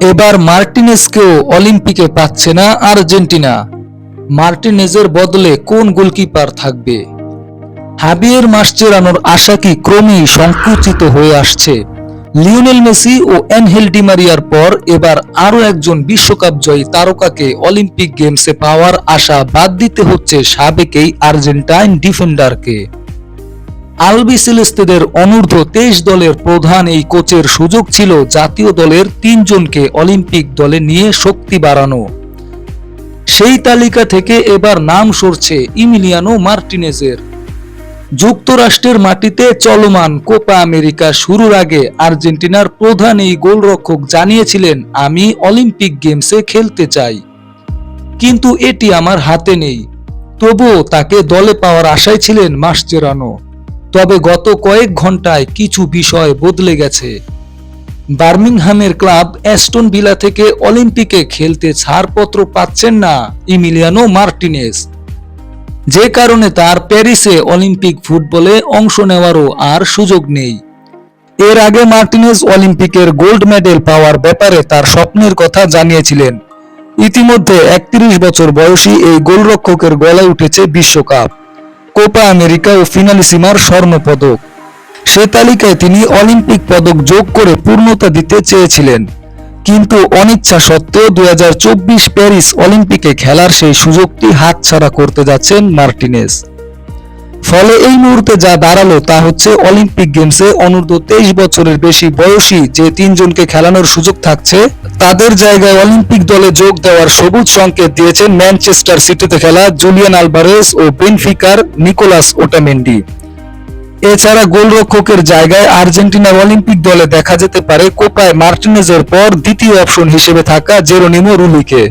এবার মার্টিনেজকেও অলিম্পিকে পাচ্ছে না আর্জেন্টিনা। মার্টিনেজের বদলে কোন গোলকিপার থাকবে? হাবিয়ের মাসচেরানোর আশা কি ক্রমেই সংকুচিত হয়ে আসছে? লিওনেল মেসি ও অ্যানহেল ডিমারিয়ার পর এবার আরও একজন বিশ্বকাপ জয়ী তারকাকে অলিম্পিক গেমসে পাওয়ার আশা বাদ দিতে হচ্ছে সাবেকেই আর্জেন্টাইন ডিফেন্ডারকে। আলবি সেলেস্তেদের অনূর্ধ্ব তেইশ দলের প্রধান এই কোচের সুযোগ ছিল জাতীয় দলের তিনজনকে অলিম্পিক দলে নিয়ে শক্তি বাড়ানো। সেই তালিকা থেকে এবার নাম সরছে ইমিলিয়ানো মার্টিনেজের। যুক্তরাষ্ট্রের মাটিতে চলমান কোপা আমেরিকা শুরুর আগে আর্জেন্টিনার প্রধান এই গোলরক্ষক জানিয়েছিলেন, আমি অলিম্পিক গেমসে খেলতে চাই। কিন্তু এটি আমার হাতে নেই। তবুও তাকে দলে পাওয়ার আশায় ছিলেন মাসচেরানো। তবে গত কয়েক ঘন্টায় কিছু বিষয় বদলে গেছে। বার্মিংহামের ক্লাব অ্যাস্টন ভিলা থেকে অলিম্পিকে খেলতে ছাড়পত্র পাচ্ছেন না ইমিলিয়ানো মার্টিনেজ যে কারণে তার প্যারিসে অলিম্পিক ফুটবলে অংশ নেওয়ারও আর সুযোগ নেই। এর আগে মার্টিনেজ অলিম্পিকের গোল্ড মেডেল পাওয়ার ব্যাপারে তার স্বপ্নের কথা জানিয়েছিলেন। ইতিমধ্যে একত্রিশ বছর বয়সী এই গোলরক্ষকের গলায় উঠেছে বিশ্বকাপ। কোপা আমেরিকা ও স্বর্ণ পদক। সে তালিকায় তিনি অলিম্পিক পদক যোগ করে পূর্ণতা দিতে চেয়েছিলেন। কিন্তু অনিচ্ছা সত্ত্বেও দু হাজার চব্বিশ প্যারিস অলিম্পিকে খেলার সেই সুযোগটি হাতছাড়া করতে যাচ্ছেন মার্টিনেজ। ফলে এই মুহূর্তে যা দাঁড়াল তা হচ্ছে অলিম্পিক গেমসে অনূর্ধ্ব তেইশ বছরের বেশি বয়সী যে তিনজনকে খেলানোর সুযোগ থাকছে, তাদের জায়গায় অলিম্পিক দলে যোগ দেওয়ার সবুজ সংকেত দিয়েছেন ম্যানচেস্টার সিটিতে খেলা জুলিয়ান আলভারেস ও বেনফিকার নিকোলাস ওটামেন্ডি। এছাড়া গোলরক্ষকের জায়গায় আর্জেন্টিনার অলিম্পিক দলে দেখা যেতে পারে কোপায় মার্টিনেজের পর দ্বিতীয় অপশন হিসেবে থাকা জেরোনিমো রুলিকে।